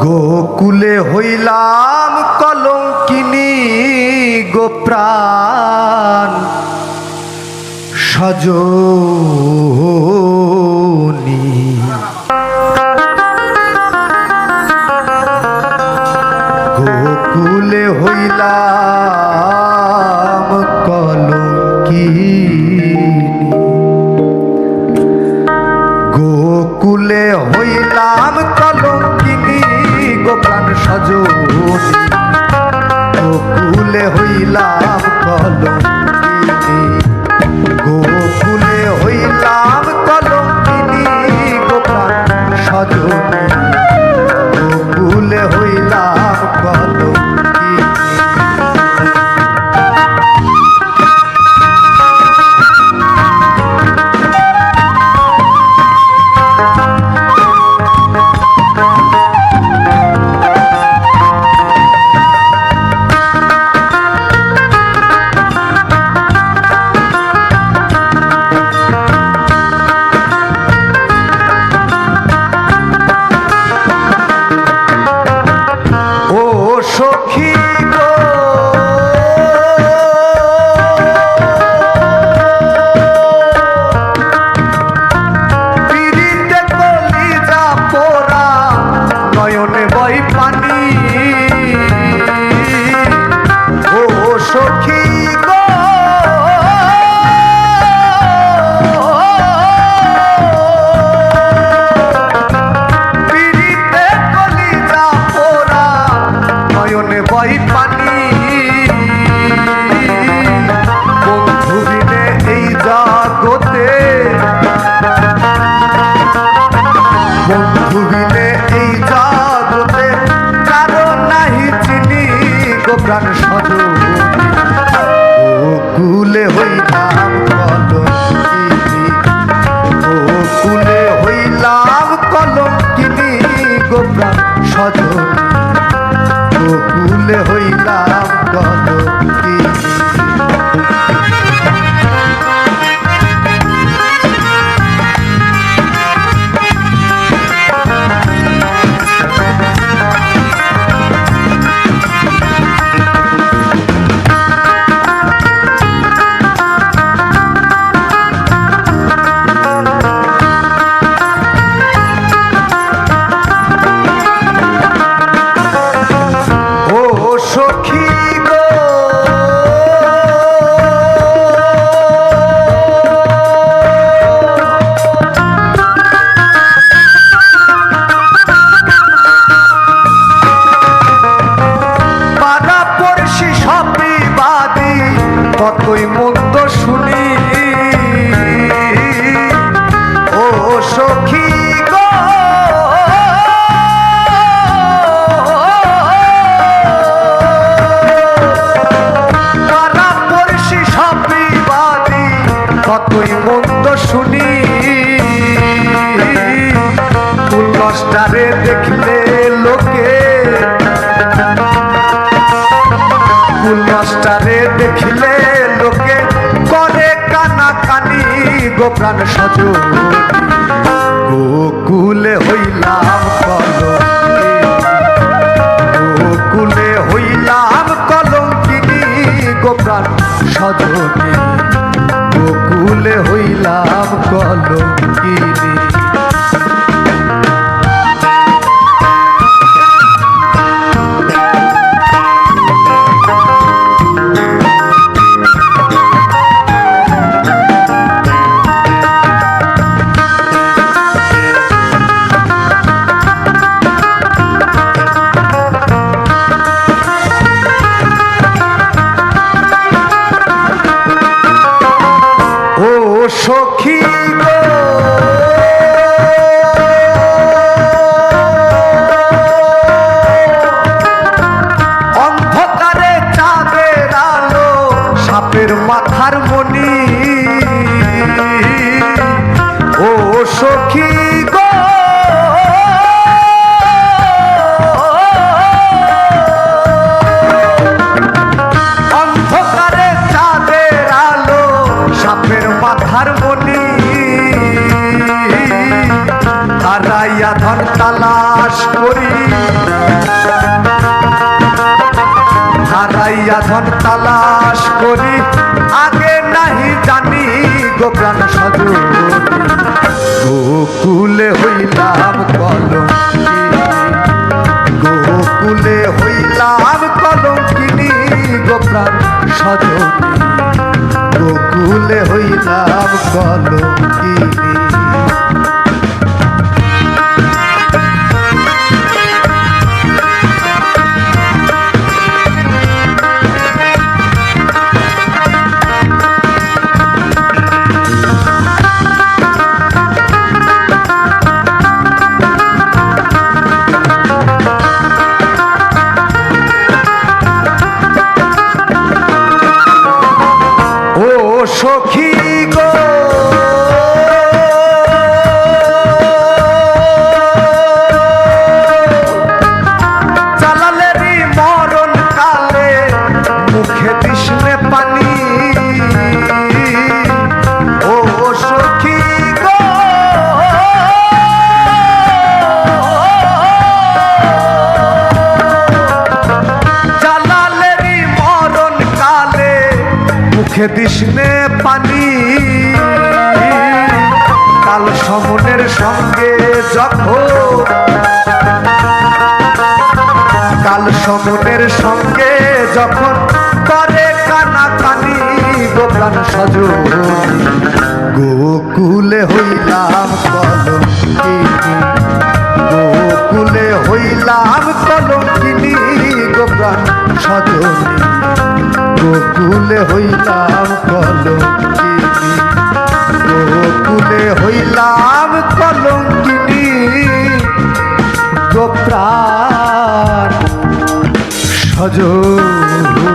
গোকুলে হইলাম কলঙ্কিনি গোপ্রাণ সজ গোকুলে হইলা হইলাম কলঙ্কিনী গোপান সজনী গোকুলে হইলাম কলঙ্কিনী গোকুলে হইলাম প্রাণ সজনী সখী গো। অন্ধকারে চাঁদের আলো, সাপের মাথার মনি। হারাইয়া ধন তালাশ করি। হারাইয়া ধন তালাশ করি। আগে নাহি জানি গোপ্রাণ সাধু গোকুলে হইলাম গোকুলে হইলাম কলঙ্কিনী গোপ্রাণ সজনী। গোকুলে হইলাম কলঙ্কিনী। সখী মুখে দিসনে পানি। কাল সমনের সঙ্গে যখন কাল সমনের সঙ্গে যখন করে কানা কানি গোপ্রাণ সজ গোকুলে হইলাম কলঙ্কিনী, গোকুলে হইলাম কলঙ্কিনী। গোপ্রাণ সজনী গোকুলে হইলাম কলঙ্কিনী গোকুলে হইলাম কলঙ্কিনী। গোপ্রাণ সজনী